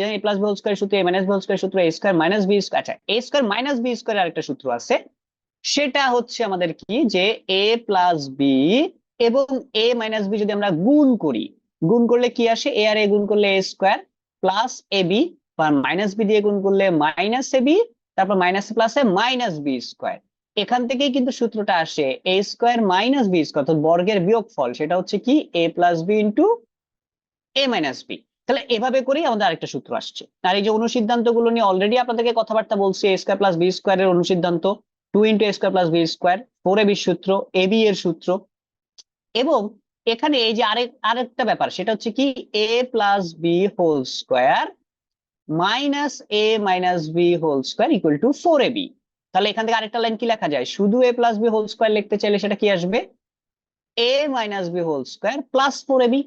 যে এ plus B whole সূত্র, এ minus সূত্র, এ মাইনাস বি আচ্ছা এ মাইনাস বি আরেকটা সূত্র আছে। সেটা হচ্ছে আমাদের কি? যে এ প্লাস বি এবং এ মাইনাস বি যদি আমরা গুণ করি, গুণ করলে কি আসে? এ আর এ গুণ করলে A square plus A B বা মাইনাস বি দিয়ে গুণ করলে মাইনাস এ বি তারপর মাইনাস প্লাসে মাইনাস বি স্কয়ার এখান থেকেই কিন্তু সূত্রটা আসে A square minus B square অর্থাৎ বর্গের বিয়োগফল, সেটা হচ্ছে কি? A plus B into A minus B তাহলে এভাবে করেই আমাদের আরেকটা সূত্র আসছে। আর এই যে অনুসিদ্ধান্তগুলো নিয়ে অলরেডি আপনাদেরকে কথাবার্তা বলছি এ স্কয়ার প্লাস বি স্কয়ারের অনুসিদ্ধান্ত two into A square plus B square four A B সূত্র এ বি এর সূত্র। এবং এখানে এই যে আরেক, আরেকটা ব্যাপার, সেটা হচ্ছে কি A plus B whole square minus A minus B whole square equal to four A B তাহলে এখান থেকে আরেকটা লাইন কি লেখা যায়? শুধু A plus B whole square লিখতে চাইলে সেটা কি আসবে? A minus B whole square plus four A B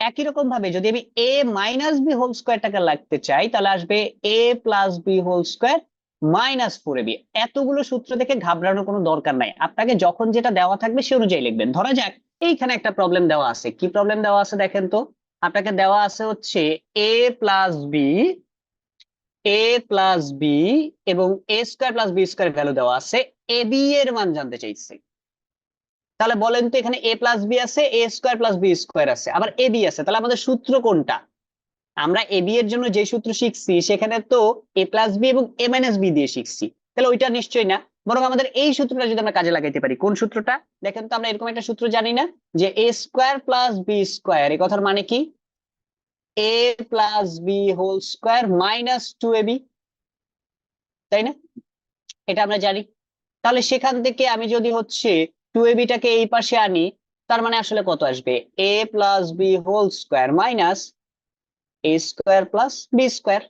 একই রকম ভাবে যদি আমি এ মাইনাস বি হোল স্কয়ারটাকে লাগতে চাই, তাহলে আসবে A plus B whole square minus four A B এতগুলো সূত্র দেখে ঘাবড়ানোর কোনো দরকার নাই। আপনাকে যখন যেটা দেওয়া থাকবে সে অনুযায়ী লিখবেন। ধরা যাক, এইখানে একটা প্রবলেম দেওয়া আছে। কি প্রবলেম দেওয়া আছে দেখেন তো? আপনাকে দেওয়া আছে হচ্ছে A plus B A plus B এবং A square plus B square value দেওয়া আছে। এ বি এর মান জানতে চাইছে। তাহলে বলেন তো এখানে এ প্লাস বি আছে A square plus B square আছে। আবার এ বি আছে, তাহলে আমাদের সূত্র কোনটা? আমরা এ বি এর জন্য যে সূত্র শিখছি, সেখানে তো এ প্লাস বি এবং এ মাইনাস বি দিয়ে শিখছি। তাহলে ওইটা নিশ্চয়ই না। বরং আমাদের এই সূত্রটা যদি আমরা কাজে লাগাইতে পারি, কোন সূত্রটা? দেখেন তো আমরা এরকম একটা সূত্র জানি না, যে A square plus B square এই কথার মানে কি? A plus B whole square minus two A B তাই না? এটা আমরা জানি। তাহলে সেখান থেকে আমি যদি হচ্ছে টু এ বিটাকে এই পাশে আনি, তার মানে আসলে কত আসবে? A plus B whole square minus A square plus B square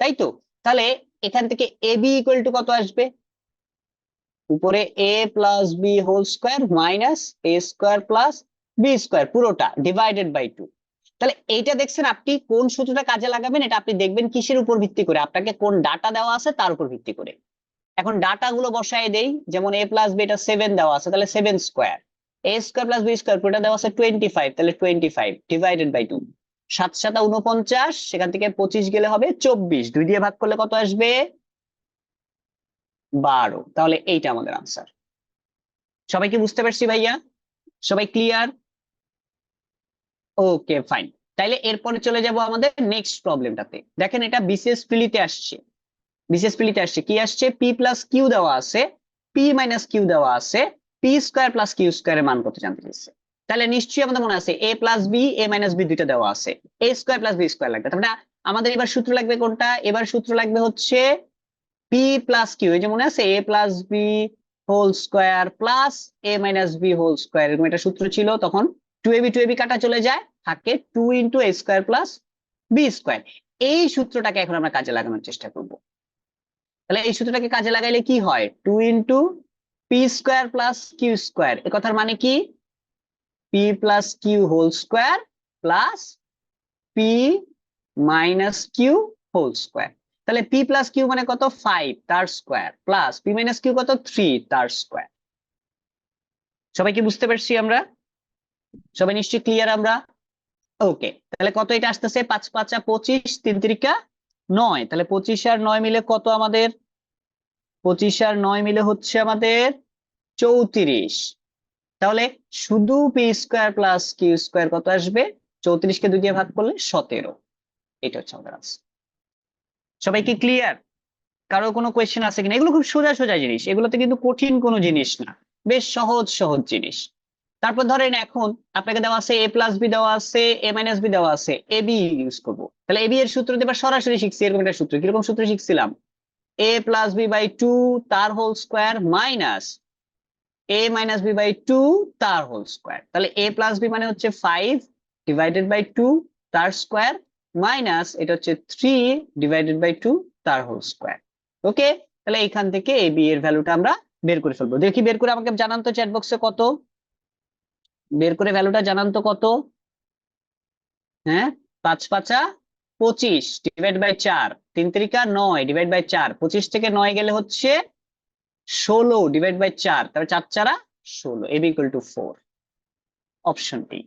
তাই তো? তাহলে এখান থেকে এ বি ইকুয়াল টু কত আসবে? উপরে A plus B whole square minus A square plus B square পুরোটা ডিভাইডেড বাই টু তাহলে এইটা দেখছেন আপনি কোন সূত্রটা কাজে লাগাবেন, এটা আপনি দেখবেন কিসের উপর ভিত্তি করে, আপনাকে কোন ডাটা দেওয়া আছে তার উপর ভিত্তি করে। এখন ডাটা গুলো বসায় দেই, যেমন এ প্লাস বি এটা সেভেন দেওয়া আছে, তাহলে seven square A square plus B square পুরোটা দেওয়া আছে টোয়েন্টি ফাইভ তাহলে twenty five divided by two সাত সাতা উনপঞ্চাশ সেখান থেকে পঁচিশ গেলে হবে চব্বিশ। দুই দিয়ে ভাগ করলে কত আসবে? বারো। তাহলে এইটা আমাদের আনসার সবাই কি বুঝতে পারছি ভাইয়া? সবাই ক্লিয়ার ওকে ফাইন তাইলে এরপরে চলে যাব আমাদের নেক্সট প্রবলেমটাতে দেখেন এটা বিসিএস প্রিলিতে আসছে। বিসিএস প্রিলিতে আসছে, কি আসছে? পি প্লাস কিউ দেওয়া আছে পি মাইনাস কিউ দেওয়া আছে পি স্কোয়ার প্লাস কিউ স্কোয়ারের মান কত জানতে চাইছে? তাহলে নিশ্চয়ই আমাদের মনে আছে A plus B A minus B দুইটা দেওয়া আছে A square plus B square লাগবে। তারপরে আমাদের এবার সূত্র লাগবে কোনটা? এবার সূত্র লাগবে হচ্ছে পি প্লাস কিউ এই যে মনে আছে A plus B whole square plus A minus B whole square এরকম একটা সূত্র ছিল, তখন two A B two A B কাটা চলে যায়, থাকে two into A square plus B square এই সূত্রটাকে এখন আমরা কাজে লাগানোর চেষ্টা করব। তাহলে এই সূত্রটাকে কাজে লাগাইলে কি হয়? Two into P square plus Q square এ কথার মানে কি? P plus Q whole square plus P minus Q whole square তাহলে পি প্লাস কিউ মানে কত? ফাইভ তার square plus P minus Q কত? থ্রি তার স্কোয়ার সবাই কি বুঝতে পারছি আমরা? সবাই নিশ্চয়ই ক্লিয়ার আমরা? ওকে তাহলে কত এটা আসতেছে? পাঁচ পাঁচা পঁচিশ, তিন তিরিকা নয়, তাহলে পঁচিশ আর নয় মিলে কত আমাদের? পঁচিশ আর নয় মিলে হচ্ছে আমাদের চৌত্রিশ। তাহলে শুধু P square plus Q square কত আসবে? চৌত্রিশকে দুই দিয়ে ভাগ করলে সতেরো। এটা হচ্ছে আমাদের সবাই কি ক্লিয়ার কারও কোনো কোয়েশ্চেন আছে কিনা? এগুলো খুব সোজা সোজা জিনিস। এগুলোতে কিন্তু কঠিন কোনো জিনিস না। বেশ সহজ সহজ জিনিস। তারপর ধরেন এখন আপনাকে দেওয়া আছে এ প্লাস বি দেওয়া আছে এ মাইনাস বি দেওয়া আছে এ বি ইউজ করব। তাহলে এ বি এর সূত্র দিয়ে সরাসরি শিখছি এরকম একটা সূত্র। কীরকম সূত্র শিখছিলাম? A plus B by two তার whole square minus A minus B by two তার হোল স্কোয়ার তাহলে এ প্লাস বি মানে হচ্ছে ফাইভ ডিভাইডেড বাই টু তার স্কোয়ার মাইনাস এটা হচ্ছে থ্রি ডিভাইডেড বাই টু তার হোল স্কোয়ার ওকে তাহলে এইখান থেকে এ বি এর ভ্যালুটা আমরা বের করে ফেলব। দেখি বের করে আমাকে জানান তো চ্যাট বক্সে কত। বের করে ভ্যালুটা জানান তো কত? হ্যাঁ পাঁচ পাঁচা পঁচিশ ডিভাইড বাই চার, তিন তিরিকা নয় ডিভাইড বাই চার, পঁচিশ থেকে নয় গেলে হচ্ছে ষোলো ডিভাইড বাই চার তারপরে চার চারা ষোলো AB equal to four option D